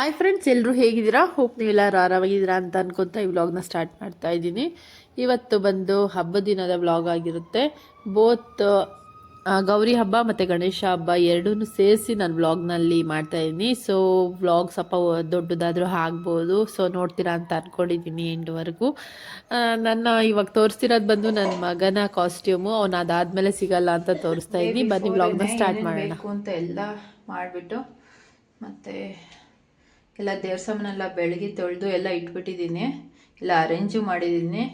Hi friends ಎಲ್ಲರೂ ಹೇಗಿದ್ದೀರಾ? Hope ನೀವೆಲ್ಲರೂ ಆರಾಮಾಗಿದ್ದೀರಾ ಅಂತ ಅನ್ಕೊತಾ ಈ ವ್ಲಾಗ್ನ ಸ್ಟಾರ್ಟ್ ಮಾಡ್ತಾ ಇದ್ದೀನಿ. ಇವತ್ತು ಬಂದು ಹಬ್ಬದ ದಿನದ ವ್ಲಾಗ್ ಆಗಿರುತ್ತೆ. ಬೋತ್ ಗೌರಿ ಹಬ್ಬ ಮತ್ತು ಗಣೇಶ ಹಬ್ಬ ಎರಡೂ ಸೇರಿಸಿ ನಾನು ವ್ಲಾಗ್ನಲ್ಲಿ ಮಾಡ್ತಾ ಇದ್ದೀನಿ. ಸೊ ವ್ಲಾಗ್ ಸ್ವಲ್ಪ ದೊಡ್ಡದಾದರೂ ಆಗ್ಬೋದು. ಸೊ ನೋಡ್ತೀರಾ ಅಂತ ಅಂದ್ಕೊಂಡಿದ್ದೀನಿ ಎಂಡ್ವರೆಗೂ. ನನ್ನ ಇವಾಗ ತೋರಿಸ್ತಿರೋದು ಬಂದು ನನ್ನ ಮಗನ ಕಾಸ್ಟ್ಯೂಮು ಅವ್ನು ಅದಾದಮೇಲೆ ಸಿಗಲ್ಲ ಅಂತ ತೋರಿಸ್ತಾ ಇದ್ದೀನಿ. ಬನ್ನಿ ವ್ಲಾಗ್ನ ಸ್ಟಾರ್ಟ್ ಮಾಡೋಣ. ಅಂತ ಎಲ್ಲ ಮಾಡಿಬಿಟ್ಟು ಮತ್ತು ಎಲ್ಲ ದೇವ್ರ ಸಾಮಾನೆಲ್ಲ ಬೆಳಗ್ಗೆ ತೊಳೆದು ಎಲ್ಲ ಇಟ್ಬಿಟ್ಟಿದ್ದೀನಿ. ಎಲ್ಲ ಅರೇಂಜು ಮಾಡಿದ್ದೀನಿ.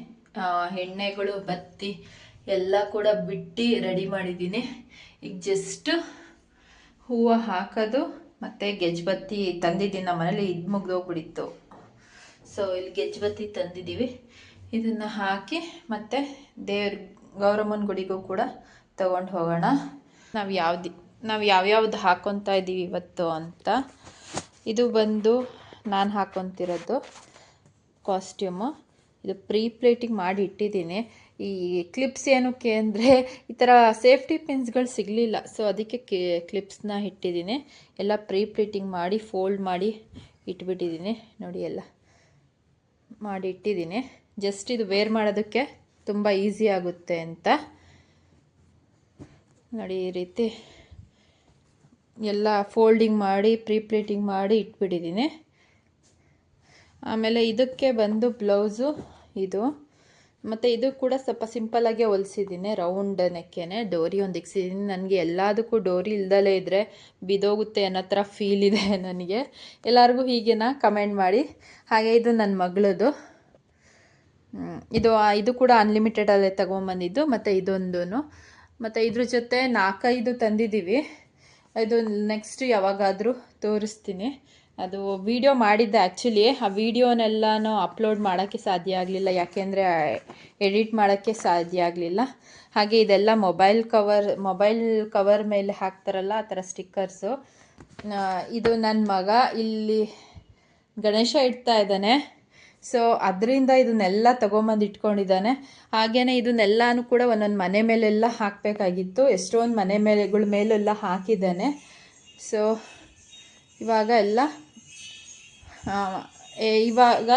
ಎಣ್ಣೆಗಳು, ಬತ್ತಿ ಎಲ್ಲ ಕೂಡ ಬಿಟ್ಟು ರೆಡಿ ಮಾಡಿದ್ದೀನಿ. ಈಗ ಜಸ್ಟ್ ಹೂವು ಹಾಕೋದು ಮತ್ತು ಗೆಜ್ಬತ್ತಿ ತಂದಿದ್ದೀನಿ. ನಮ್ಮ ಮನೇಲಿ ಇದು ಮುಗ್ದೋಗ್ಬಿಡಿತ್ತು ಸೊ ಇಲ್ಲಿ ಗೆಜ್ಬತ್ತಿ ತಂದಿದ್ದೀವಿ. ಇದನ್ನು ಹಾಕಿ ಮತ್ತು ದೇವ್ರ ಗೌರಮ್ಮನ ಗುಡಿಗೂ ಕೂಡ ತಗೊಂಡು ಹೋಗೋಣ. ನಾವು ಯಾವ್ದು, ನಾವು ಯಾವ್ಯಾವ್ದು ಹಾಕ್ಕೊತಾ ಇದ್ದೀವಿ ಇವತ್ತು ಅಂತ. ಇದು ಬಂದು ನಾನು ಹಾಕ್ಕೊತಿರೋದು ಕಾಸ್ಟ್ಯೂಮು ಇದು ಪ್ರೀ ಪ್ಲೇಟಿಂಗ್ ಮಾಡಿ ಇಟ್ಟಿದ್ದೀನಿ. ಈ ಕ್ಲಿಪ್ಸ್ ಏನಕ್ಕೆ ಅಂದರೆ ಈ ಥರ ಸೇಫ್ಟಿ ಪಿನ್ಸ್ಗಳು ಸಿಗಲಿಲ್ಲ. ಸೊ ಅದಕ್ಕೆ ಕ್ಲಿಪ್ಸ್ನ ಇಟ್ಟಿದ್ದೀನಿ. ಎಲ್ಲ ಪ್ರೀ ಪ್ಲೇಟಿಂಗ್ ಮಾಡಿ ಫೋಲ್ಡ್ ಮಾಡಿ ಇಟ್ಬಿಟ್ಟಿದ್ದೀನಿ. ನೋಡಿ ಎಲ್ಲ ಮಾಡಿ ಇಟ್ಟಿದ್ದೀನಿ. ಜಸ್ಟ್ ಇದು ವೇರ್ ಮಾಡೋದಕ್ಕೆ ತುಂಬ ಈಸಿ ಆಗುತ್ತೆ ಅಂತ. ನೋಡಿ ಈ ರೀತಿ ಎಲ್ಲ ಫೋಲ್ಡಿಂಗ್ ಮಾಡಿ ಪ್ರೀ ಪ್ಲೇಟಿಂಗ್ ಮಾಡಿ ಇಟ್ಬಿಟ್ಟಿದ್ದೀನಿ. ಆಮೇಲೆ ಇದಕ್ಕೆ ಬಂದು ಬ್ಲೌಸು ಇದು. ಮತ್ತು ಇದು ಕೂಡ ಸ್ವಲ್ಪ ಸಿಂಪಲ್ಲಾಗೆ ಹೊಲಿಸಿದ್ದೀನಿ, ರೌಂಡ್ ನೆಕ್ಕೇನೆ, ಡೋರಿ ಒಂದು ಇಕ್ಸಿದ್ದೀನಿ. ನನಗೆ ಎಲ್ಲದಕ್ಕೂ ಡೋರಿ ಇಲ್ದಲೇ ಇದ್ದರೆ ಬಿದೋಗುತ್ತೆ ಅನ್ನೋ ಥರ ಫೀಲ್ ಇದೆ ನನಗೆ. ಎಲ್ಲರಿಗೂ ಹೀಗೇನಾ ಕಮೆಂಟ್ ಮಾಡಿ. ಹಾಗೆ ಇದು ನನ್ನ ಮಗಳದು. ಇದು ಇದು ಕೂಡ ಅನ್ಲಿಮಿಟೆಡಲ್ಲೇ ತಗೊಂಬಂದಿದ್ದು, ಮತ್ತು ಇದೊಂದು ಮತ್ತು ಇದ್ರ ಜೊತೆ ನಾಲ್ಕೈದು ತಂದಿದ್ದೀವಿ. ಇದು ನೆಕ್ಸ್ಟ್ ಯಾವಾಗಾದರೂ ತೋರಿಸ್ತೀನಿ. ಅದು ವಿಡಿಯೋ ಮಾಡಿದ್ದೆ ಆ್ಯಕ್ಚುಲಿ ಆ ವಿಡಿಯೋನೆಲ್ಲನೂ ಅಪ್ಲೋಡ್ ಮಾಡೋಕ್ಕೆ ಸಾಧ್ಯ ಆಗಲಿಲ್ಲ. ಯಾಕೆಂದರೆ ಎಡಿಟ್ ಮಾಡೋಕ್ಕೆ ಸಾಧ್ಯ ಆಗಲಿಲ್ಲ. ಹಾಗೆ ಇದೆಲ್ಲ ಮೊಬೈಲ್ ಕವರ್ ಮೊಬೈಲ್ ಕವರ್ ಮೇಲೆ ಹಾಕ್ತಾರಲ್ಲ, ಆ ಥರ ಸ್ಟಿಕ್ಕರ್ಸು ಇದು ನನ್ನ ಮಗ ಇಲ್ಲಿ ಗಣೇಶ ಇಡ್ತಾ ಇದ್ದಾನೆ. ಸೊ ಅದರಿಂದ ಇದನ್ನೆಲ್ಲ ತೊಗೊಂಬಂದು ಇಟ್ಕೊಂಡಿದ್ದಾನೆ. ಹಾಗೆಯೇ ಇದನ್ನೆಲ್ಲನೂ ಕೂಡ ಒಂದೊಂದು ಮನೆ ಮೇಲೆಲ್ಲ ಹಾಕಬೇಕಾಗಿತ್ತು. ಎಷ್ಟೊಂದು ಮನೆ ಮೇಲೆಗಳ ಮೇಲೆಲ್ಲ ಹಾಕಿದ್ದಾನೆ. ಸೊ ಇವಾಗ ಎಲ್ಲ ಇವಾಗ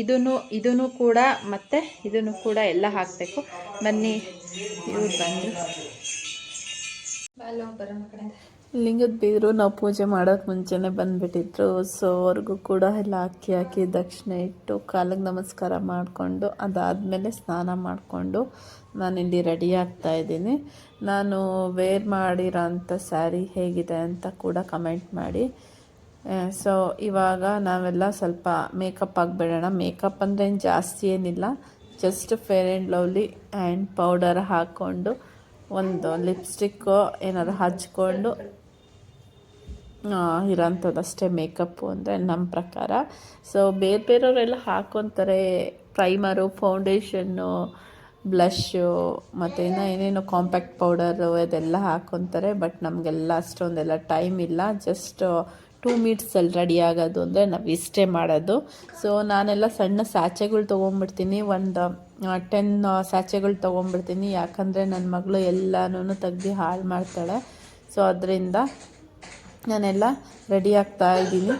ಇದನ್ನು ಇದನ್ನು ಕೂಡ ಮತ್ತು ಇದನ್ನು ಕೂಡ ಎಲ್ಲ ಹಾಕಬೇಕು. ಬನ್ನಿ, ಇವ್ರು ಬಂದರು ಲಿಂಗದ ಬೀರು ನಾವು ಪೂಜೆ ಮಾಡೋಕ್ಕೆ ಮುಂಚೆನೇ ಬಂದುಬಿಟ್ಟಿದ್ರು. ಸೊ ಅವ್ರಿಗೂ ಕೂಡ ಎಲ್ಲ ಅಕ್ಕಿ ಹಾಕಿ ದಕ್ಷಿಣೆ ಇಟ್ಟು ಕಾಲಿಗೆ ನಮಸ್ಕಾರ ಮಾಡಿಕೊಂಡು ಅದಾದಮೇಲೆ ಸ್ನಾನ ಮಾಡಿಕೊಂಡು ಇಲ್ಲಿ ರೆಡಿ ಆಗ್ತಾ ಇದ್ದೀನಿ. ನಾನು ವೇರ್ ಮಾಡಿರೋಂಥ ಸ್ಯಾರಿ ಹೇಗಿದೆ ಅಂತ ಕೂಡ ಕಮೆಂಟ್ ಮಾಡಿ. ಸೊ ಇವಾಗ ನಾವೆಲ್ಲ ಸ್ವಲ್ಪ ಮೇಕಪ್ ಆಗಿಬಿಡೋಣ. ಮೇಕಪ್ ಅಂದರೆ ಏನು ಜಾಸ್ತಿ ಏನಿಲ್ಲ. Just fair and lovely and powder ಹಾಕ್ಕೊಂಡು ಒಂದು ಲಿಪ್ಸ್ಟಿಕ್ಕು ಏನಾದ್ರು ಹಚ್ಕೊಂಡು ಇರೋಂಥದ್ದು ಅಷ್ಟೇ ಮೇಕಪ್ಪು ಅಂದರೆ ನಮ್ಮ ಪ್ರಕಾರ. ಸೊ ಬೇರೆ ಬೇರೆಯವರೆಲ್ಲ ಹಾಕ್ಕೊತಾರೆ ಪ್ರೈಮರು ಫೌಂಡೇಶನ್ನು ಬ್ಲಷು ಮತ್ತು ಇನ್ನು ಏನೇನೋ ಕಾಂಪ್ಯಾಕ್ಟ್ ಪೌಡರು ಅದೆಲ್ಲ ಹಾಕ್ಕೊತಾರೆ ಬಟ್ ನಮಗೆಲ್ಲ ಅಷ್ಟೊಂದೆಲ್ಲ ಟೈಮ್ ಇಲ್ಲ. ಜಸ್ಟ್ ಟೂ ಮಿನಿಟ್ಸಲ್ಲಿ ರೆಡಿ ಆಗೋದು ಅಂದರೆ ನಾವು ಇಷ್ಟೇ ಮಾಡೋದು. ಸೊ ನಾನೆಲ್ಲ ಸಣ್ಣ ಸ್ಯಾಚೆಗಳು ತೊಗೊಂಬಿಡ್ತೀನಿ. ಒಂದು ಟೆನ್ ಸ್ಯಾಚೆಗಳು ತೊಗೊಂಬಿಡ್ತೀನಿ. ಯಾಕಂದರೆ ನನ್ನ ಮಗಳು ಎಲ್ಲನೂ ತೆಗ್ದು ಹಾಳು ಮಾಡ್ತಾಳೆ. ಸೊ ಅದರಿಂದ ನಾನೆಲ್ಲ ರೆಡಿ ಆಗ್ತಾ ಇದ್ದೀನಿ.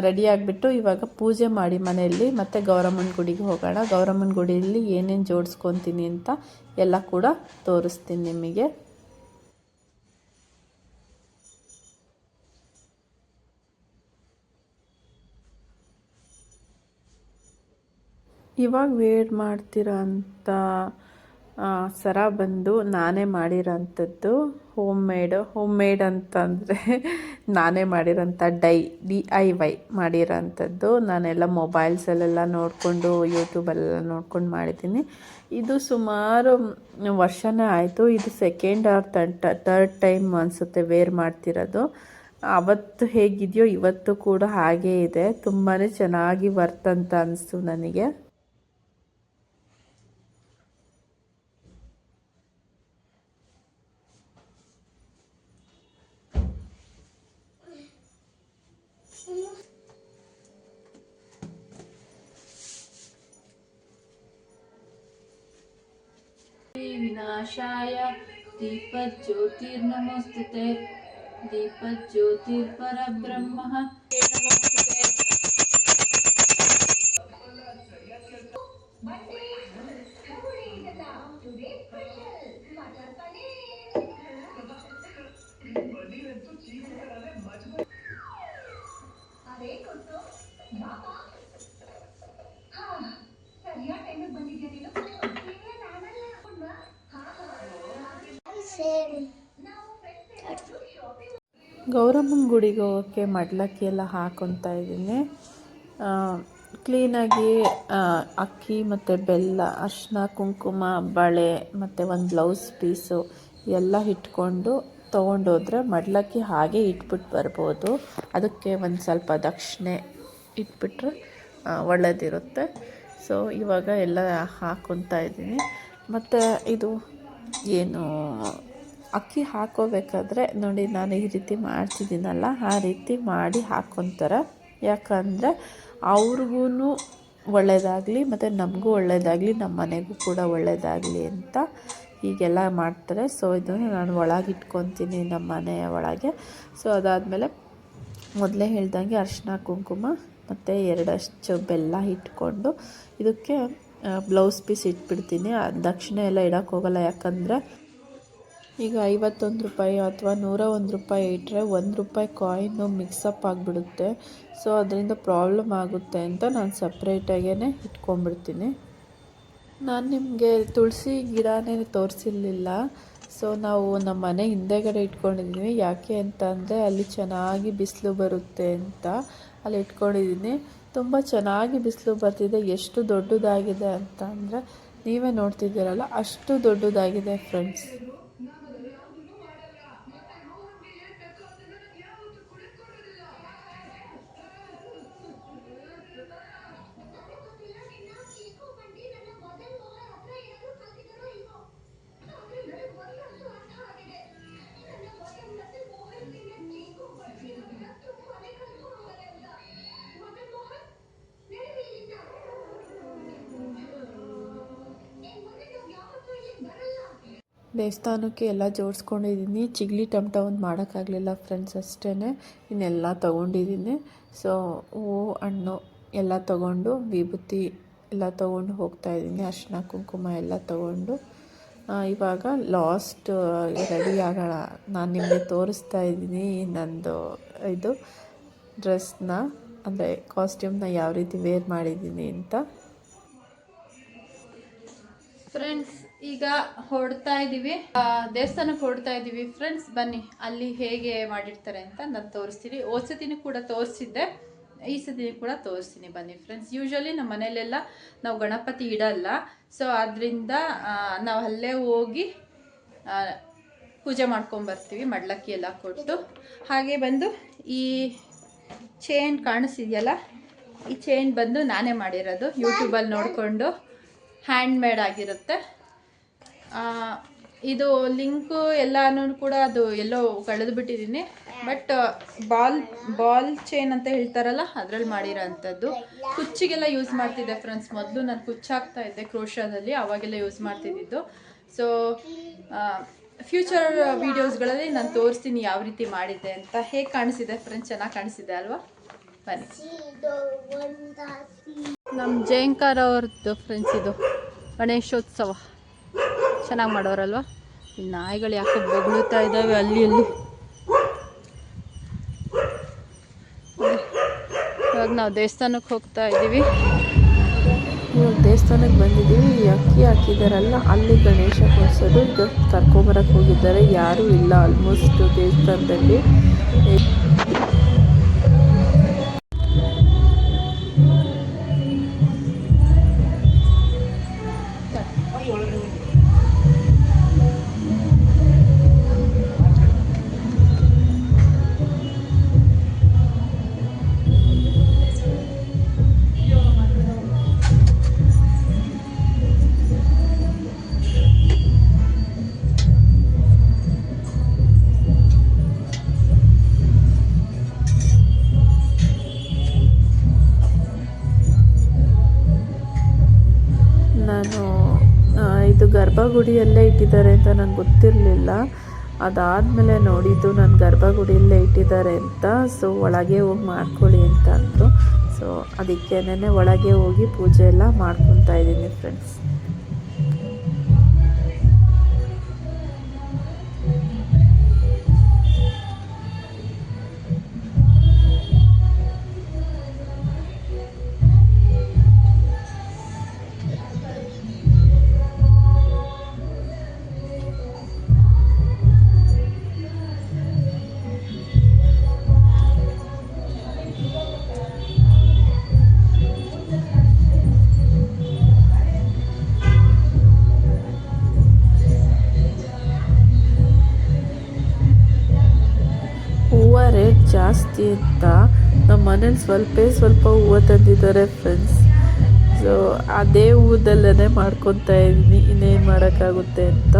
ರೆಡಿ ಆಗಿಬಿಟ್ಟು ಇವಾಗ ಪೂಜೆ ಮಾಡಿ ಮನೆಯಲ್ಲಿ ಮತ್ತು ಗೌರಮ್ಮನ ಗುಡಿಗೆ ಹೋಗೋಣ. ಗೌರಮ್ಮನ ಗುಡಿಯಲ್ಲಿ ಏನೇನು ಜೋಡಿಸ್ಕೊತೀನಿ ಅಂತ ಎಲ್ಲ ಕೂಡ ತೋರಿಸ್ತೀನಿ ನಿಮಗೆ. ಇವಾಗ ವೇಟ್ ಮಾಡ್ತಿರೋ ಆ, ಸರ ಬಂದು ನಾನೇ ಮಾಡಿರೋಂಥದ್ದು. ಹೋಮ್ ಮೇಡ್ ಹೋಮ್ ಮೇಡ್ ಅಂತಂದರೆ ನಾನೇ ಮಾಡಿರೋಂಥ ಡೈ, ಡಿ ಐ ವೈ ಮಾಡಿರೋಂಥದ್ದು. ನಾನೆಲ್ಲ ಮೊಬೈಲ್ಸಲ್ಲೆಲ್ಲ ನೋಡಿಕೊಂಡು, ಯೂಟ್ಯೂಬಲ್ಲೆಲ್ಲ ನೋಡ್ಕೊಂಡು ಮಾಡಿದ್ದೀನಿ. ಇದು ಸುಮಾರು ವರ್ಷನೇ ಆಯಿತು. ಇದು ಸೆಕೆಂಡ್ ಆರ್ ತರ್ಡ್ ಟೈಮ್ ಅನಿಸುತ್ತೆ ವೇರ್ ಮಾಡ್ತಿರೋದು. ಅವತ್ತು ಹೇಗಿದೆಯೋ ಇವತ್ತು ಕೂಡ ಹಾಗೇ ಇದೆ. ತುಂಬಾ ಚೆನ್ನಾಗಿ ವರ್ತ್ ಅಂತ ಅನಿಸ್ತು ನನಗೆ. विनाशाय। दीपज्योतिर्नमोऽस्तुते दीपज्योतिर्परब्रह्मः। नमोऽस्तुते ಗೌರಮ್ಮನ ಗುಡಿಗೆ ಹೋಗೋಕ್ಕೆ ಮಡ್ಲಕ್ಕಿ ಎಲ್ಲ ಹಾಕೊತಾ ಇದ್ದೀನಿ. ಕ್ಲೀನಾಗಿ ಅಕ್ಕಿ ಮತ್ತು ಬೆಲ್ಲ, ಅರಿಶಿನ, ಕುಂಕುಮ, ಬಳೆ ಮತ್ತು ಒಂದು ಬ್ಲೌಸ್ ಪೀಸು ಎಲ್ಲ ಇಟ್ಕೊಂಡು ತೊಗೊಂಡೋದ್ರೆ ಮಡ್ಲಕ್ಕಿ ಹಾಗೆ ಇಟ್ಬಿಟ್ಟು ಬರ್ಬೋದು. ಅದಕ್ಕೆ ಒಂದು ಸ್ವಲ್ಪ ದಕ್ಷಿಣೆ ಇಟ್ಬಿಟ್ರೆ ಒಳ್ಳೆಯದಿರುತ್ತೆ ಸೊ ಇವಾಗ ಎಲ್ಲ ಹಾಕೊತಾ ಇದ್ದೀನಿ. ಮತ್ತು ಇದು ಏನು ಅಕ್ಕಿ ಹಾಕೋಬೇಕಾದ್ರೆ ನೋಡಿ, ನಾನು ಈ ರೀತಿ ಮಾಡ್ತಿದ್ದೀನಲ್ಲ, ಆ ರೀತಿ ಮಾಡಿ ಹಾಕ್ಕೊತಾರೆ ಯಾಕಂದರೆ ಅವ್ರಿಗೂ ಒಳ್ಳೆಯದಾಗಲಿ ಮತ್ತು ನಮಗೂ ಒಳ್ಳೆಯದಾಗಲಿ ನಮ್ಮ ಮನೆಗೂ ಕೂಡ ಒಳ್ಳೆಯದಾಗಲಿ ಅಂತ ಹೀಗೆಲ್ಲ ಮಾಡ್ತಾರೆ. ಸೊ ಇದನ್ನು ನಾನು ಒಳಗೆ ಇಟ್ಕೊತೀನಿ ನಮ್ಮ ಮನೆಯ ಒಳಗೆ. ಸೊ ಅದಾದಮೇಲೆ ಮೊದಲೇ ಹೇಳ್ದಂಗೆ ಅರಿಶಿನ ಕುಂಕುಮ, ಮತ್ತು ಎರಡಷ್ಟು ಬೆಲ್ಲ ಇಟ್ಕೊಂಡು ಇದಕ್ಕೆ ಬ್ಲೌಸ್ ಪೀಸ್ ಇಟ್ಬಿಡ್ತೀನಿ. ದಕ್ಷಿಣ ಎಲ್ಲ ಇಡೋಕ್ಕೋಗಲ್ಲ, ಯಾಕಂದರೆ ಈಗ ಐವತ್ತೊಂದು ರೂಪಾಯಿ ಅಥವಾ ನೂರ ಒಂದು ರೂಪಾಯಿ ಇಟ್ಟರೆ ಒಂದು ರೂಪಾಯಿ ಕಾಯಿನು ಮಿಕ್ಸಪ್ ಆಗಿಬಿಡುತ್ತೆ. ಸೊ ಅದರಿಂದ ಪ್ರಾಬ್ಲಮ್ ಆಗುತ್ತೆ ಅಂತ ನಾನು ಸಪ್ರೇಟಾಗೇ ಇಟ್ಕೊಂಡ್ಬಿಡ್ತೀನಿ. ನಾನು ನಿಮಗೆ ತುಳಸಿ ಗಿಡನೇ ತೋರಿಸಿರ್ಲಿಲ್ಲ. ಸೊ ನಾವು ನಮ್ಮ ಮನೆ ಹಿಂದೆಗಡೆ ಇಟ್ಕೊಂಡಿದ್ದೀವಿ ಯಾಕೆ ಅಂತ ಅಲ್ಲಿ ಚೆನ್ನಾಗಿ ಬಿಸಿಲು ಬರುತ್ತೆ ಅಂತ ಅಲ್ಲಿ ಇಟ್ಕೊಂಡಿದ್ದೀನಿ ತುಂಬ ಚೆನ್ನಾಗಿ ಬಿಸಿಲು ಬರ್ತಿದೆ. ಎಷ್ಟು ದೊಡ್ಡದಾಗಿದೆ ಅಂತ ಅಂದರೆ ನೀವೇ ನೋಡ್ತಿದ್ದೀರಲ್ಲ, ಅಷ್ಟು ದೊಡ್ಡದಾಗಿದೆ ಫ್ರೆಂಡ್ಸ್ ದೇವಸ್ಥಾನಕ್ಕೆ ಎಲ್ಲ ಜೋಡಿಸ್ಕೊಂಡಿದ್ದೀನಿ. ಚಿಗ್ಲಿ ಟಮಟ ಒಂದು ಮಾಡೋಕ್ಕಾಗಲಿಲ್ಲ ಫ್ರೆಂಡ್ಸ್ ಅಷ್ಟೇ ಇನ್ನೆಲ್ಲ ತೊಗೊಂಡಿದ್ದೀನಿ. ಸೊ ಹೂವು ಹಣ್ಣು ಎಲ್ಲ ತೊಗೊಂಡು, ವಿಭೂತಿ ಎಲ್ಲ ತೊಗೊಂಡು ಹೋಗ್ತಾಯಿದ್ದೀನಿ ಅರ್ಶಿನ ಕುಂಕುಮ ಎಲ್ಲ ತೊಗೊಂಡು. ಇವಾಗ ಲಾಸ್ಟ್ ರೆಡಿ ಆಗೋಣ ನಾನು ನಿಮಗೆ ತೋರಿಸ್ತಾ ಇದ್ದೀನಿ ನಂದು ಇದು ಡ್ರೆಸ್ನ ಅಂದರೆ ಕಾಸ್ಟ್ಯೂಮ್ನ ಯಾವ ರೀತಿ ವೇರ್ ಮಾಡಿದ್ದೀನಿ ಅಂತ. ಫ್ರೆಂಡ್ಸ್ ಈಗ ಹೊಡ್ತಾ ಇದ್ದೀವಿ ದೇವಸ್ಥಾನಕ್ಕೆ ಹೊಡ್ತಾ ಇದ್ದೀವಿ ಫ್ರೆಂಡ್ಸ್ ಬನ್ನಿ. ಅಲ್ಲಿ ಹೇಗೆ ಮಾಡಿರ್ತಾರೆ ಅಂತ ನಾನು ತೋರಿಸ್ತೀನಿ. ಹೋದ್ ಸತಿನೂ ಕೂಡ ತೋರಿಸಿದ್ದೆ. ಈ ಸತಿ ಕೂಡ ತೋರಿಸ್ತೀನಿ ಬನ್ನಿ ಫ್ರೆಂಡ್ಸ್ ಯೂಶಲಿ ನಮ್ಮ ಮನೆಯಲ್ಲೆಲ್ಲ ನಾವು ಗಣಪತಿ ಇಡಲ್ಲ. ಸೊ ಅದರಿಂದ ನಾವು ಅಲ್ಲೇ ಹೋಗಿ ಪೂಜೆ ಮಾಡ್ಕೊಂಬರ್ತೀವಿ ಮಡ್ಲಕ್ಕಿ ಎಲ್ಲ ಕೊಟ್ಟು. ಹಾಗೆ ಬಂದು ಈ ಚೈನ್ ಕಾಣಿಸಿದೆಯಲ್ಲ ಈ ಚೈನ್ ಬಂದು ನಾನೇ ಮಾಡಿರೋದು. ಯೂಟ್ಯೂಬಲ್ಲಿ ನೋಡಿಕೊಂಡು. ಹ್ಯಾಂಡ್ ಮೇಡ್ ಆಗಿರುತ್ತೆ ಇದು ಲಿಂಕು ಎಲ್ಲಾನು ಕೂಡ ಅದು ಎಲ್ಲೋ ಕಳೆದು ಬಿಟ್ಟಿದ್ದೀನಿ ಬಟ್ ಬಾಲ್ ಬಾಲ್ ಚೈನ್ ಅಂತ ಹೇಳ್ತಾರಲ್ಲ, ಅದರಲ್ಲಿ ಮಾಡಿರೋ ಅಂಥದ್ದು ಕುಚ್ಚಿಗೆಲ್ಲ ಯೂಸ್ ಮಾಡ್ತಿದ್ದೆ ಫ್ರೆಂಡ್ಸ್ ಮೊದಲು ನಾನು ಕುಚ್ಚಾಗ್ತಾ ಇದ್ದೆ ಕ್ರೋಶಾದಲ್ಲಿ, ಅವಾಗೆಲ್ಲ ಯೂಸ್ ಮಾಡ್ತಿದ್ದಿದ್ದು. ಸೊ ಫ್ಯೂಚರ್ ವೀಡಿಯೋಸ್ಗಳಲ್ಲಿ ನಾನು ತೋರಿಸ್ತೀನಿ ಯಾವ ರೀತಿ ಮಾಡಿದ್ದೆ ಅಂತ. ಹೇಗೆ ಕಾಣಿಸಿದೆ ಫ್ರೆಂಡ್ಸ್ ಚೆನ್ನಾಗಿ ಕಾಣಿಸಿದೆ ಅಲ್ವಾ? ಬನ್ನಿ. ನಮ್ಮ ಜಯಂಕಾರ ಅವ್ರದ್ದು ಫ್ರೆಂಡ್ಸ್ ಇದು. ಗಣೇಶೋತ್ಸವ. ಚೆನ್ನಾಗಿ ಮಾಡೋರಲ್ವಾ? ಈ ನಾಯಿಗಳು ಯಾಕೆ ಬೊಗಳುತ್ತಾ ಇದ್ದಾವೆ ಅಲ್ಲಿ ಅಲ್ಲಿ ಇವಾಗ ನಾವು ದೇವಸ್ಥಾನಕ್ಕೆ ಹೋಗ್ತಾ ಇದ್ದೀವಿ. ಇವಾಗ ದೇವಸ್ಥಾನಕ್ಕೆ ಬಂದಿದ್ದೀವಿ. ಅಕ್ಕಿ ಹಾಕಿದಾರಲ್ಲ, ಅಲ್ಲಿ ಗಣೇಶ ಕೂರಿಸೋದು ಈಗ ಕರ್ಕೊಂಬರಕ್ಕೆ ಹೋಗಿದ್ದಾರೆ. ಯಾರೂ ಇಲ್ಲ ಆಲ್ಮೋಸ್ಟ್ ದೇವಸ್ಥಾನದಲ್ಲಿ. ಗರ್ಭಗುಡಿಯಲ್ಲೇ ಇಟ್ಟಿದ್ದಾರೆ ಅಂತ ನಂಗೆ ಗೊತ್ತಿರಲಿಲ್ಲ. ಅದಾದಮೇಲೆ ನೋಡಿದ್ದು ನಾನು ಗರ್ಭಗುಡಿಯಲ್ಲೇ ಇಟ್ಟಿದ್ದಾರೆ ಅಂತ. ಸೊ ಒಳಗೆ ಹೋಗಿ ಮಾಡ್ಕೊಳ್ಳಿ ಅಂತ ಅಂದರು. ಸೊ ಅದಕ್ಕೇನೆ ಒಳಗೆ ಹೋಗಿ ಪೂಜೆ ಎಲ್ಲ ಮಾಡ್ಕೊತಾ ಇದ್ದೀನಿ ಫ್ರೆಂಡ್ಸ್ ಜಾಸ್ತಿ ಅಂತ ನಮ್ಮ ಮನೇಲಿ ಸ್ವಲ್ಪ ಸ್ವಲ್ಪ ಹೂವು ತಂದಿದ್ದಾರೆ ಫ್ರೆಂಡ್ಸ್ ಸೊ ಅದೇ ಹೂದಲ್ಲೇ ಮಾಡ್ಕೊತಾ ಇದ್ದೀನಿ. ಇನ್ನೇನು ಮಾಡೋಕ್ಕಾಗುತ್ತೆ ಅಂತ.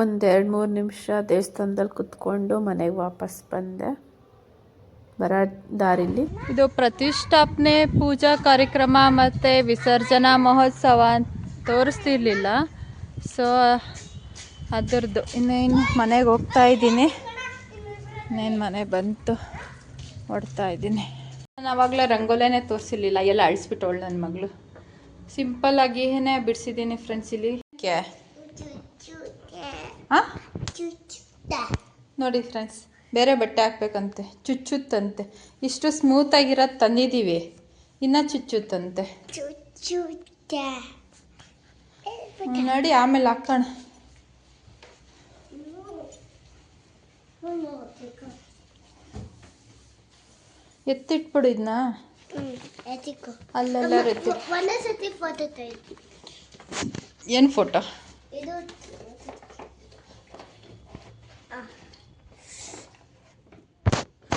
ಒಂದೆರಡು ಮೂರು ನಿಮಿಷ ದೇವಸ್ಥಾನದಲ್ಲಿ ಕುತ್ಕೊಂಡು ಮನೆಗೆ ವಾಪಸ್ ಬಂದೆ. ಬರೋ ದಾರಿಲಿ. ಇದು ಪ್ರತಿಷ್ಠಾಪನೆ, ಪೂಜಾ ಕಾರ್ಯಕ್ರಮ ಮತ್ತು ವಿಸರ್ಜನಾ ಮಹೋತ್ಸವ ಅಂತ ತೋರಿಸ್ತಿರ್ಲಿಲ್ಲ. ಸೊ ಅದರದ್ದು ಇನ್ನೇನು ಮನೆಗೆ ಹೋಗ್ತಾ ಇದ್ದೀನಿ. ಇನ್ನೇನು ಮನೆ ಬಂತು ಹೊಡ್ತಾ ಇದ್ದೀನಿ. ನಾನು ಆವಾಗಲೇ ರಂಗೋಲೆನೇ ತೋರಿಸಿರ್ಲಿಲ್ಲ, ಎಲ್ಲ ಅಳಿಸ್ಬಿಟ್ಟವಳು ನನ್ನ ಮಗಳು. ಸಿಂಪಲ್ಲಾಗಿ ಏನೇ ಬಿಡಿಸಿದ್ದೀನಿ ಫ್ರೆಂಡ್ಸ್ ಇಲ್ಲಿ. ಹಾಂ? ನೋಡಿ ಫ್ರೆಂಡ್ಸ್ ಬೇರೆ ಬಟ್ಟೆ ಹಾಕ್ಬೇಕಂತೆ ಚುಚ್ಚುತ್ತಂತೆ. ಇಷ್ಟು ಸ್ಮೂತಾಗಿರೋದು ತಂದಿದ್ದೀವಿ ಇನ್ನ ಚುಚ್ಚುತ್ತಂತೆ. ನೋಡಿ ಆಮೇಲೆ ಹಾಕೋಣ. ಎತ್ತಿಟ್ಬಿಡು ಇದನ್ನ ಅಲ್ಲೆಲ್ಲ ಏನು ಫೋಟೋ ಇದು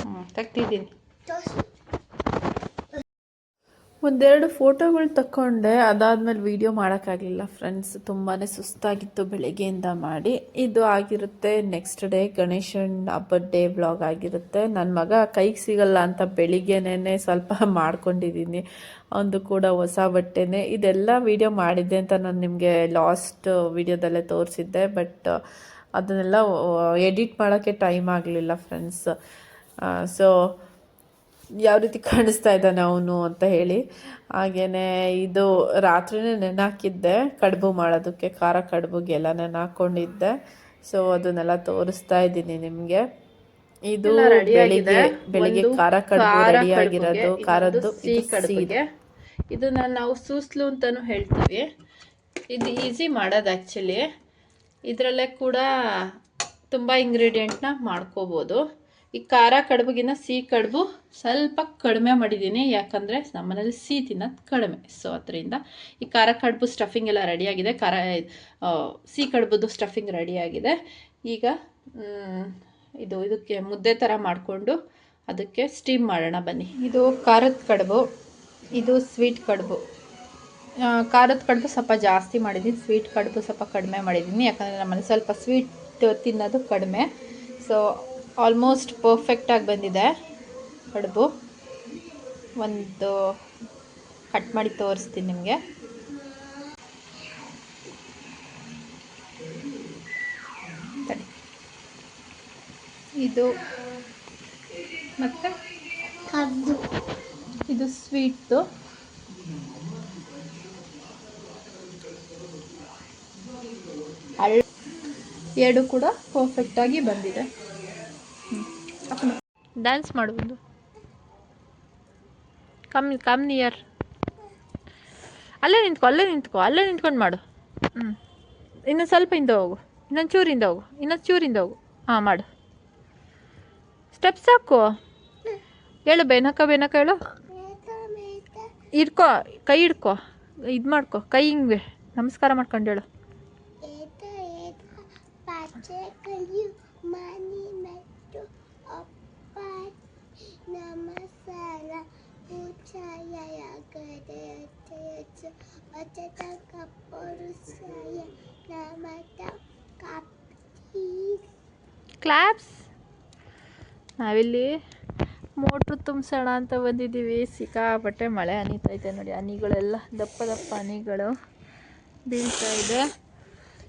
ಹ್ಞೂ ತೆಗ್ದಿದ್ದೀನಿ. ತೋರ್ಸು ಒಂದೆರಡು ಫೋಟೋಗಳು ತಗೊಂಡೆ ಅದಾದ್ಮೇಲೆ ವೀಡಿಯೋ ಮಾಡೋಕ್ಕಾಗಲಿಲ್ಲ ಫ್ರೆಂಡ್ಸ್. ತುಂಬಾ ಸುಸ್ತಾಗಿತ್ತು ಬೆಳಗ್ಗೆಯಿಂದ ಮಾಡಿ. ಇದು ಆಗಿರುತ್ತೆ ನೆಕ್ಸ್ಟ್ ಡೇ, ಗಣೇಶನ್ ಹಬ್ಬದ ಡೇ ವ್ಲಾಗ್ ಆಗಿರುತ್ತೆ. ನನ್ನ ಮಗ ಕೈಗೆ ಸಿಗಲ್ಲ ಅಂತ ಬೆಳಿಗ್ಗೆನೇ ಸ್ವಲ್ಪ ಮಾಡ್ಕೊಂಡಿದ್ದೀನಿ ಒಂದು ಕೂಡ ಹೊಸ ಬಟ್ಟೆನೇ. ಇದೆಲ್ಲ ವೀಡಿಯೋ ಮಾಡಿದ್ದೆ ಅಂತ ನಾನು ನಿಮಗೆ ಲಾಸ್ಟ್ ವೀಡಿಯೋದಲ್ಲೇ ತೋರಿಸಿದ್ದೆ, ಬಟ್ ಅದನ್ನೆಲ್ಲ ಎಡಿಟ್ ಮಾಡೋಕ್ಕೆ ಟೈಮ್ ಆಗಲಿಲ್ಲ ಫ್ರೆಂಡ್ಸ್. ಸೊ ಯಾವ ರೀತಿ ಕಾಣಿಸ್ತಾ ಇದ್ದಾನೆ ಅವನು ಅಂತ ಹೇಳಿ. ಹಾಗೆಯೇ ಇದು ರಾತ್ರಿನೇ ನೆನಾಕಿದ್ದೆ ಕಡುಬು ಮಾಡೋದಕ್ಕೆ ಖಾರ ಕಡುಬುಗೆಲ್ಲ ನೆನಾಕೊಂಡಿದ್ದೆ ಸೊ ಅದನ್ನೆಲ್ಲ ತೋರಿಸ್ತಾ ಇದ್ದೀನಿ ನಿಮಗೆ. ಇದು ಬೆಳಿಗ್ಗೆ. ಬೆಳಿಗ್ಗೆ ಖಾರ ಕಡುಬು ರೆಡಿ ಆಗಿರೋದು. ಖಾರದ್ದು ಇದನ್ನ ನಾವು ಸೂಸ್ಲು ಅಂತಾನು ಹೇಳ್ತೀವಿ. ಇದು ಈಸಿ ಮಾಡೋದು ಆ್ಯಕ್ಚುಲಿ ಇದರಲ್ಲೇ ಕೂಡ ತುಂಬ ಇಂಗ್ರೀಡಿಯೆಂಟ್ನ ಮಾಡ್ಕೋಬೋದು. ಈ ಖಾರ ಕಡುಬುಗಿನ್ನ ಸಿಹಿ ಕಡುಬು ಸ್ವಲ್ಪ ಕಡಿಮೆ ಮಾಡಿದ್ದೀನಿ. ಯಾಕಂದರೆ ನಮ್ಮನೇಲಿ ಸಿಹಿ ತಿನ್ನೋದು ಕಡಿಮೆ. ಸೊ ಅದರಿಂದ ಈ ಖಾರ ಕಡುಬು ಸ್ಟಫಿಂಗ್ ಎಲ್ಲ ರೆಡಿಯಾಗಿದೆ ಖಾರ ಸಿಹಿ ಕಡುಬುದು ಸ್ಟಫಿಂಗ್ ರೆಡಿಯಾಗಿದೆ ಈಗ ಇದು, ಇದಕ್ಕೆ ಮುದ್ದೆ ಥರ ಮಾಡಿಕೊಂಡು ಅದಕ್ಕೆ ಸ್ಟೀಮ್ ಮಾಡೋಣ ಬನ್ನಿ. ಇದು ಖಾರದ ಕಡುಬು. ಇದು ಸ್ವೀಟ್ ಕಡುಬು. ಖಾರದ ಕಡುಬು ಸ್ವಲ್ಪ ಜಾಸ್ತಿ ಮಾಡಿದ್ದೀನಿ. ಸ್ವೀಟ್ ಕಡುಬು ಸ್ವಲ್ಪ ಕಡಿಮೆ ಮಾಡಿದ್ದೀನಿ. ಯಾಕಂದರೆ ನಮ್ಮಲ್ಲಿ ಸ್ವಲ್ಪ ಸ್ವೀಟ್ ತಿನ್ನೋದು ಕಡಿಮೆ. ಸೊ ಆಲ್ಮೋಸ್ಟ್ ಪರ್ಫೆಕ್ಟಾಗಿ ಬಂದಿದೆ. ಕಡುಬು. ಒಂದು ಕಟ್ ಮಾಡಿ ತೋರಿಸ್ತೀನಿ ನಿಮಗೆ. ಇದು ಮತ್ತು? ಕದ್ದು. ಇದು ಸ್ವೀಟ್ದು ಎರಡು ಕೂಡ ಪರ್ಫೆಕ್ಟಾಗಿ ಬಂದಿದೆ. ಡ್ಯಾನ್ಸ್ ಮಾಡುವುದು. ಕಮ್ ಕಮ್ ನಿಯರ್ ಅಲ್ಲೇ ನಿಂತ್ಕೊ ಅಲ್ಲೇ ನಿಂತ್ಕೊ, ಅಲ್ಲೇ ನಿಂತ್ಕೊಂಡು ಮಾಡು. ಹ್ಞೂ ಇನ್ನೊಂದು ಸ್ವಲ್ಪ ಹಿಂದೆ ಹೋಗು. ಇನ್ನೊಂದು ಚೂರಿಂದ ಹೋಗು. ಇನ್ನೊಂದು ಚೂರಿಂದ ಹೋಗು. ಹಾಂ, ಮಾಡು. ಸ್ಟೆಪ್ಸ್ ಹಾಕು. ಹೇಳು ಬೆನಕ ಬೆನಕ ಹೇಳು. ಇಡ್ಕೊ, ಕೈ ಹಿಡ್ಕೊ ಇದು ಮಾಡ್ಕೊ. ಕೈ ಹಿಂಗೆ. ನಮಸ್ಕಾರ ಮಾಡ್ಕೊಂಡು ಹೇಳು. ಕ್ಲಾಪ್ಸ್ ನಾವಿಲ್ಲಿ ಮೋಟ್ರ್ ತುಂಬಿಸೋಣ ಅಂತ ಬಂದಿದ್ದೀವಿ. ಸಿಕ್ಕಾಪಟ್ಟೆ ಮಳೆ ಹನಿತೈತೆ ನೋಡಿ. ಹನಿಗಳೆಲ್ಲ ದಪ್ಪ ದಪ್ಪ ಹನಿಗಳು ಬೀಳ್ತಾ ಇದೆ.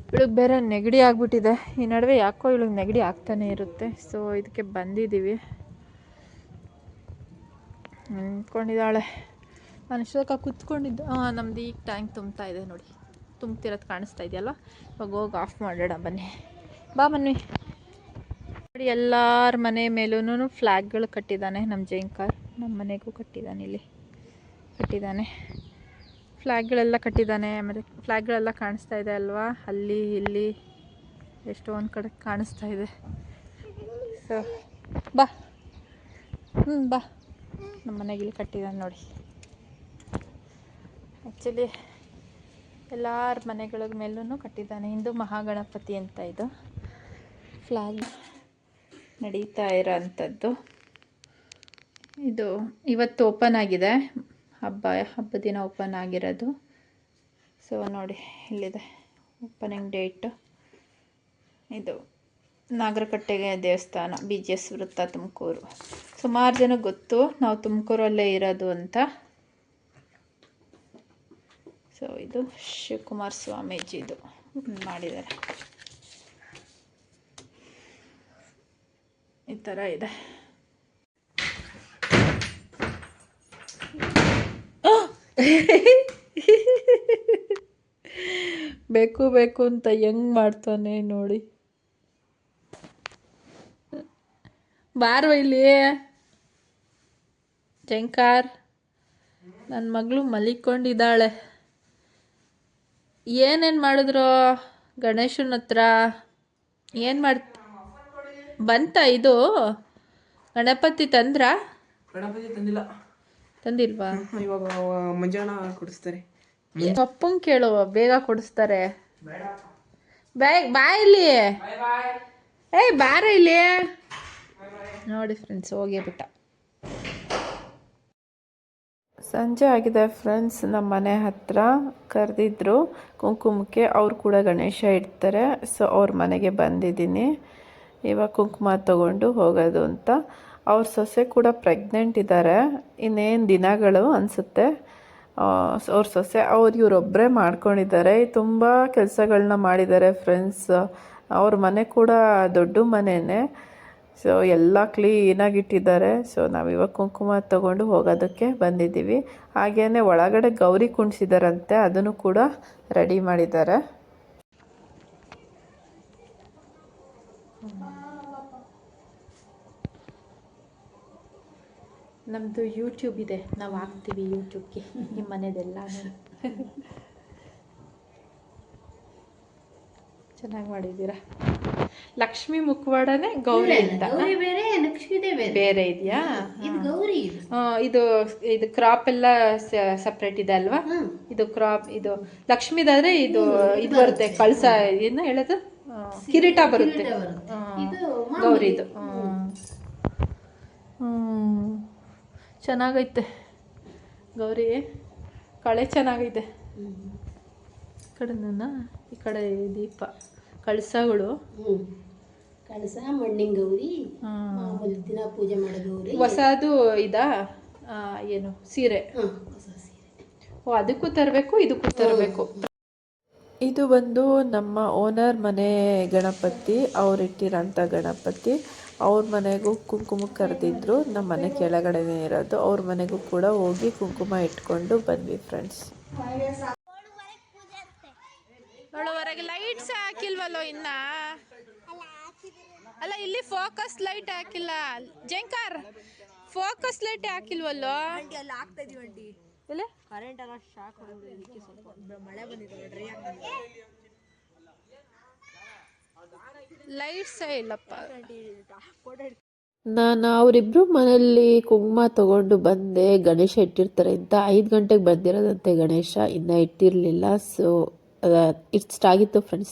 ಇವಳಿಗೆ ಬೇರೆ ನೆಗಡಿ ಆಗಿಬಿಟ್ಟಿದೆ. ಈ ನಡುವೆ ಯಾಕೋ ಇವಳಿಗೆ ನೆಗಡಿ ಆಗ್ತಾನೆ ಇರುತ್ತೆ. ಸೊ ಇದಕ್ಕೆ ಬಂದಿದ್ದೀವಿ. ನಿಂತ್ಕೊಂಡಿದ್ದಾಳೆ. ನಾನು ಇಷ್ಟೊಕ್ಕ ಕುತ್ಕೊಂಡಿದ್ದು. ನಮ್ದು ಈಗ ಟ್ಯಾಂಕ್ ತುಂಬ್ತಾ ಇದೆ ನೋಡಿ. ತುಂಬ್ತಿರೋದು ಕಾಣಿಸ್ತಾ ಇದೆಯಲ್ಲ? ಇವಾಗ ಹೋಗಿ ಆಫ್ ಮಾಡೋಣ ಬನ್ನಿ. ಬಾ ಬನ್ನಿ ನೋಡಿ, ಎಲ್ಲರ ಮನೆ ಮೇಲೂ ಫ್ಲ್ಯಾಗ್ಗಳು ಕಟ್ಟಿದ್ದಾನೆ ನಮ್ಮ ಜೈಂಕಾರ್ ನಮ್ಮ ಮನೆಗೂ ಕಟ್ಟಿದ್ದಾನೆ ಇಲ್ಲಿ. ಕಟ್ಟಿದ್ದಾನೆ ಫ್ಲ್ಯಾಗ್ಗಳೆಲ್ಲ ಕಟ್ಟಿದ್ದಾನೆ ಆಮೇಲೆ ಫ್ಲ್ಯಾಗ್ಗಳೆಲ್ಲ ಕಾಣಿಸ್ತಾ ಇದೆ ಅಲ್ವಾ? ಅಲ್ಲಿ, ಇಲ್ಲಿ ಎಷ್ಟೊಂದು ಕಡೆ ಕಾಣಿಸ್ತಾ ಇದೆ. ಸೊ ಬಾ. ಹ್ಞೂ ಬಾ. ನಮ್ಮ ಮನೆಗೆ ಇಲ್ಲಿ ಕಟ್ಟಿದ್ದಾನೆ ನೋಡಿ. ಆ್ಯಕ್ಚುಲಿ ಎಲ್ಲರ ಮನೆಗಳ ಮೇಲೂ ಕಟ್ಟಿದ್ದಾನೆ. ಹಿಂದೂ ಮಹಾಗಣಪತಿ ಅಂತ ಇದು. ಫ್ಲಾಗ್ ನಡೀತಾ ಇರೋ ಅಂಥದ್ದು ಇದು ಇವತ್ತು ಓಪನ್ ಆಗಿದೆ. ಹಬ್ಬ ಹಬ್ಬ ದಿನ ಓಪನ್ ಆಗಿರೋದು. ಸೊ ನೋಡಿ, ಇಲ್ಲಿದೆ ಓಪನಿಂಗ್ ಡೇಟ್ ಇದು ನಾಗರಕಟ್ಟೆಗೆ ದೇವಸ್ಥಾನ, ಬಿ ಜಿ ಎಸ್ ವೃತ್ತ ತುಮಕೂರು. ಸುಮಾರು ಜನ ಗೊತ್ತು, ನಾವು ತುಮಕೂರಲ್ಲೇ ಇರೋದು ಅಂತ. ಸೊ, ಇದು ಶಿವಕುಮಾರ್ ಸ್ವಾಮೀಜಿದು ಮಾಡಿದ್ದಾರೆ. ಈ ಥರ ಇದೆ. ಬೇಕು ಬೇಕು ಅಂತ ಹೆಂಗ್ ಮಾಡ್ತಾನೆ ನೋಡಿ. ಬಾರ್ವ ಇಲ್ಲಿ. ಜಂಕಾರ್ ನನ್ನ ಮಗಳು ಮಲಿಕೊಂಡಿದ್ದಾಳೆ. ಏನೇನು ಮಾಡಿದ್ರು ಗಣೇಶನ ಹತ್ರ? ಏನು ಮಾಡ್ ಬಂತ ಇದು? ಗಣಪತಿ ತಂದ್ರ? ಗಣಪತಿ ತಂದಿಲ್ಲ. ತಂದಿಲ್ವಾ? ಇವಾಗ ಮಂಜಾನ ಕೊಡಿಸ್ತಾರೆ. ಅಪ್ಪಂಗ್ ಕೇಳು ಬೇಗ ಕೊಡಿಸ್ತಾರೆ. ಬಾಯ್ ಬಾ ಇಲ್ಲಿ. ಏಯ್ ಬಾರ ಇಲ್ಲಿ. ನೋಡಿ ಫ್ರೆಂಡ್ಸ್ ಹೋಗೇ ಬಿಟ್ಟ. ಸಂಜೆ ಆಗಿದೆ ಫ್ರೆಂಡ್ಸ್ ನಮ್ಮ ಮನೆ ಹತ್ರ ಕರೆದಿದ್ರು ಕುಂಕುಮಕ್ಕೆ. ಅವ್ರು ಕೂಡ ಗಣೇಶ ಇಡ್ತಾರೆ ಸೊ ಅವ್ರ ಮನೆಗೆ ಬಂದಿದ್ದೀನಿ. ಇವಾಗ ಕುಂಕುಮ ತಗೊಂಡು ಹೋಗೋದು ಅಂತ. ಅವ್ರ ಸೊಸೆ ಕೂಡ ಪ್ರೆಗ್ನೆಂಟ್ ಇದ್ದಾರೆ ಇನ್ನೇನು ದಿನಗಳು ಅನಿಸುತ್ತೆ. ಅವ್ರ ಸೊಸೆ, ಅವ್ರು ಇವರೊಬ್ಬರೇ ಮಾಡ್ಕೊಂಡಿದ್ದಾರೆ. ತುಂಬ ಕೆಲಸಗಳನ್ನ ಮಾಡಿದ್ದಾರೆ ಫ್ರೆಂಡ್ಸ್ ಅವ್ರ ಮನೆ ಕೂಡ ದೊಡ್ಡ ಮನೆಯೇ ಸೊ ಎಲ್ಲ ಕ್ಲೀನಾಗಿ ಇಟ್ಟಿದ್ದಾರೆ. ಸೊ ನಾವು ಇವಾಗ ಕುಂಕುಮ ತಗೊಂಡು ಹೋಗೋದಕ್ಕೆ ಬಂದಿದ್ದೀವಿ. ಹಾಗೆಯೇ ಒಳಗಡೆ ಗೌರಿ ಕುಣಿಸಿದಾರಂತೆ, ಅದನ್ನು ಕೂಡ ರೆಡಿ ಮಾಡಿದ್ದಾರೆ. ನಮ್ಮದು ಯೂಟ್ಯೂಬ್ ಇದೆ. ನಾವು ಹಾಕ್ತೀವಿ ಯೂಟ್ಯೂಬ್ಗೆ ನಿಮ್ಮ ಮನೆದೆಲ್ಲ ಚೆನ್ನಾಗಿ ಮಾಡಿದ್ದೀರಾ? ಲಕ್ಷ್ಮಿ ಮುಖವಾಡನೇ ಗೌರಿ ಅಂತ. ಬೇರೆ ಇದೆಯಾ? ಇದು ಗೌರಿ ಇದು. ಕ್ರಾಪ್ ಎಲ್ಲ ಸಪ್ರೇಟ್ ಇದೆ ಅಲ್ವಾ? ಇದು ಕ್ರಾಪ್ ಇದು ಲಕ್ಷ್ಮಿದಾದ್ರೆ ಇದು ಇದು ಬರುತ್ತೆ. ಕಳಸ ಏನು ಹೇಳೋದು? ಕಿರೀಟ ಬರುತ್ತೆ. ಗೌರಿದು. ಹ್ಞೂ ಚೆನ್ನಾಗೈತೆ. ಗೌರಿ ಕಳೆ ಚೆನ್ನಾಗೈತೆ. ಕಡೆ ಕಡೆನ ಈ ಕಡೆ ದೀಪ ಕಳಸಗಳು. ಕಳಸ ಮಣ್ಣಿನ ಗೌರಿ ಮಾಮೂಲಿ ದಿನ ಪೂಜೆ ಮಾಡೋ ಗೌರಿ. ಹೊಸದು ಇದಾ? ಏನು ಸೀರೆ? ಹೊಸ ಸೀರೆ. ಓ ಅದಕ್ಕೂ ತರಬೇಕು ಇದಕ್ಕೂ ತರಬೇಕು. ಇದು ಬಂದು ನಮ್ಮ ಓನರ್ ಮನೆ ಗಣಪತಿ ಅವ್ರು ಇಟ್ಟಿರೋಂಥ ಗಣಪತಿ. ಅವ್ರ ಮನೆಗೂ ಕುಂಕುಮ ಕರೆದಿದ್ರು ನಮ್ಮ ಮನೆ ಕೆಳಗಡೆನೇ ಇರೋದು. ಅವ್ರ ಮನೆಗೂ ಕೂಡ ಹೋಗಿ ಕುಂಕುಮ ಇಟ್ಕೊಂಡು ಬಂದ್ವಿ ಫ್ರೆಂಡ್ಸ್ ಏಳುವರೆಗೆ ಲೈಟ್ಸ್ ಹಾಕಿಲ್ವಲ್ಲೋ ಇನ್ನ? ಅಲ್ಲ ಇಲ್ಲಿ ಫೋಕಸ್ ಲೈಟ್ ಹಾಕಿಲ್ಲ. ಜಂಕಾರ್ ಫೋಕಸ್ ಲೈಟ್ ಹಾಕಿಲ್ವಲ್ಲೋ? ಎಲ್ಲಿ? ಲೈಟ್ಸೇ ಇಲ್ಲಪ್ಪ. ನಾನು ಅವರಿಬ್ರು ಮನೆಯಲ್ಲಿ ಕುಂಕುಮ ತಗೊಂಡು ಬಂದೆ. ಗಣೇಶ ಇಟ್ಟಿರ್ತಾರೆ ಅಂತ. ಐದು ಗಂಟೆಗೆ ಬಂದಿರೋದಂತೆ ಗಣೇಶ. ಇನ್ನೂ ಇಟ್ಟಿರಲಿಲ್ಲ ಸೊ ಇಷ್ಟ ಆಗಿತ್ತು ಫ್ರೆಂಡ್ಸ್